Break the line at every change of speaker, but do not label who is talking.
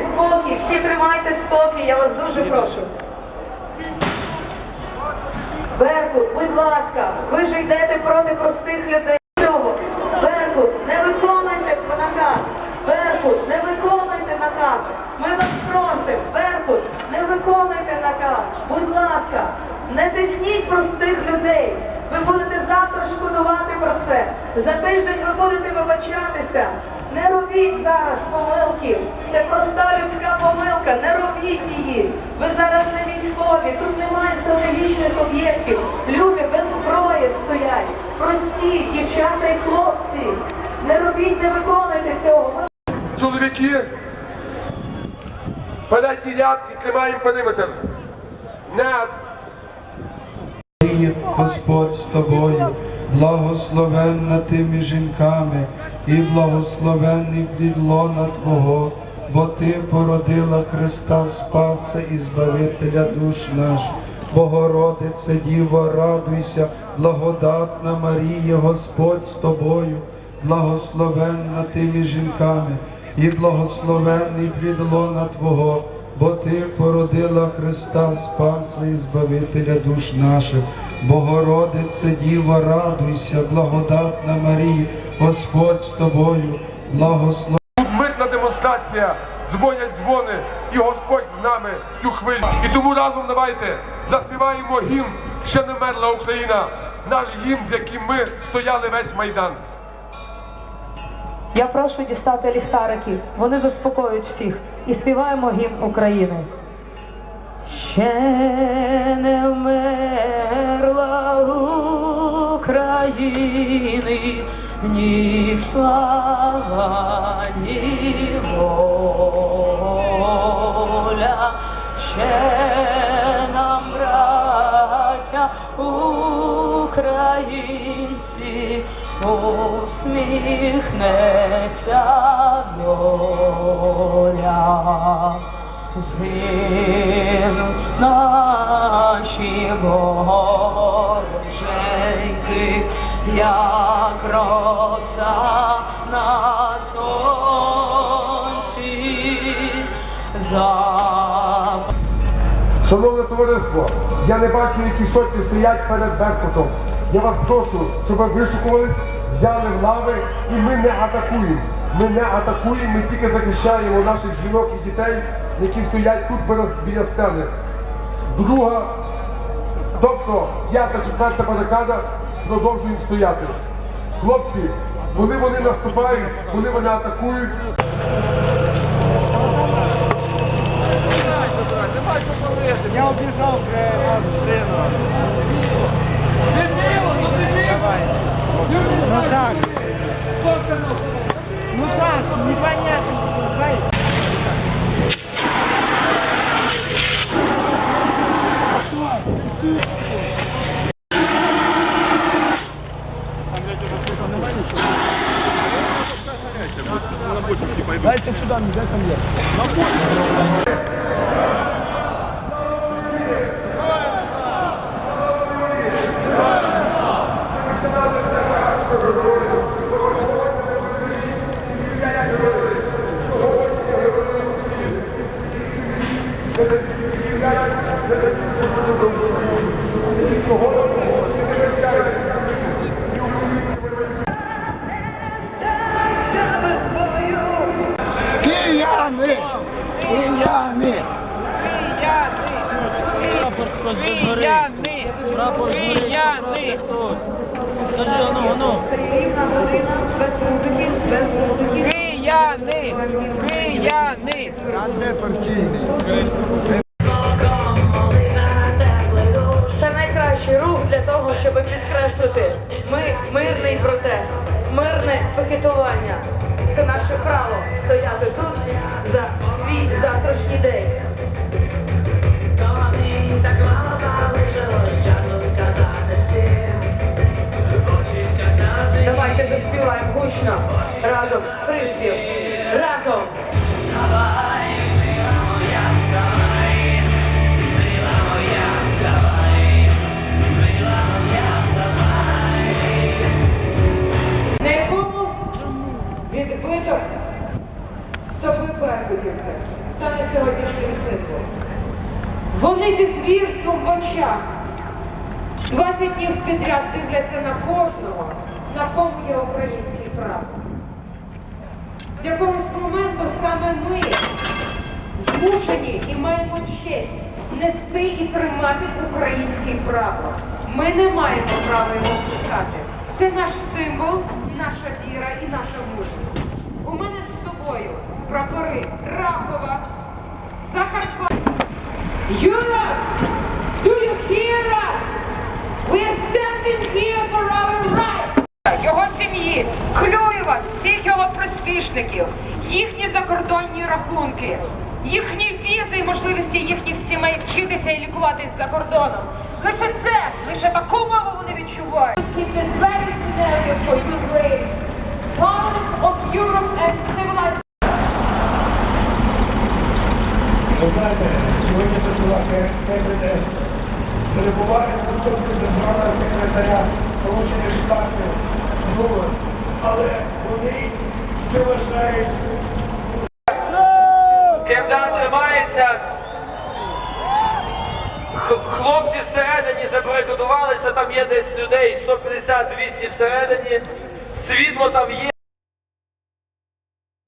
спокій, всі тримайте спокій, я вас дуже прошу. Беркут, будь ласка, ви ж йдете проти простих людей. Беркут, не виконуйте наказ. Беркут, не виконуйте наказ. Ми вас просимо, Беркут, не виконуйте наказ. Будь ласка, не тисніть простих людей. Ви будете завтра шкодувати про це. За тиждень ви будете вибачатися. Не робіть зараз помилки. Це проста людська помилка. Не робіть її. Ви зараз не військові. Тут немає стратегічних об'єктів. Люди без зброї стоять. Прості дівчата і хлопці. Не робіть, не виконуйте цього.
Чоловіки, ряд і тримаємо периметр. Не
Марія, Господь з тобою, благословенна ти між жінками, і благословенний плід лона Твого, бо Ти породила Христа Спаса і Збавителя душ наших. Богородице, Діво, радуйся, благодатна Марія, Господь з тобою, благословенна ти між жінками, і благословенний плід Твого, бо Ти породила Христа Спаса і Збавителя душ наших. Богородице, Діва, радуйся, благодатна Марія, Господь з тобою, благословенна.
Тут мирна демонстрація, дзвонять дзвони, і Господь з нами всю хвилю. І тому разом давайте заспіваємо гімн Ще не мерла Україна, наш гімн, з яким ми стояли весь Майдан.
Я прошу дістати ліхтарики. Вони заспокоюють всіх. І співаємо гімн України. Ще України ні слава, ні воля. Ще нам, браття українці, усміхнеться доля. Згинуть наші вороженьки, як роса на сонці.
Шановне товариство, я не бачу, які сотні стоять перед Беркутом. Я вас прошу, щоб ви вишукувались, взяли в лави і ми не атакуємо. Ми не атакуємо, ми тільки захищаємо наших жінок і дітей, які стоять тут біля- біля. Друга, тобто п'ята, четверта барикада продовжують стояти. Хлопці, вони вони наступають, вони вони атакують,
Я обіжав вже Дайте сюда, не дай там На Кияни! Кияни! Кияни!
Скажи, ану, ану.
Рівна година без музики, без музики.
Кияни! Кияни!
Я не партійний.
Це найкращий рух для того, щоб підкреслити ми мирний протест, мирне пикетування. Це наше право стояти тут за свій завтрашній день. Давайте заспіваємо гучно. Разом. Приспів. Разом.
Вони зі звірством в очах 20 днів підряд дивляться на кожного, на кому є український прапор. З якогось моменту саме ми змушені і маємо честь нести і тримати український прапор. Ми не маємо права його пускати. Це наш символ, наша віра і наша мужність. Його сім'ї, Клюєва, всіх його приспішників, їхні закордонні рахунки, їхні візи і можливості їхніх сімей вчитися і лікуватись за кордоном. Лише це, лише таку мову вони відчувають.
Ви знаєте, сьогодні тут була КБДС. Перебуває заступник державного секретаря Сполучених Штатів Нула. Але вони співажають
КМДА тримається. Хлопці всередині забарикадувалися, там є десь людей 150-200 всередині. Світло там є,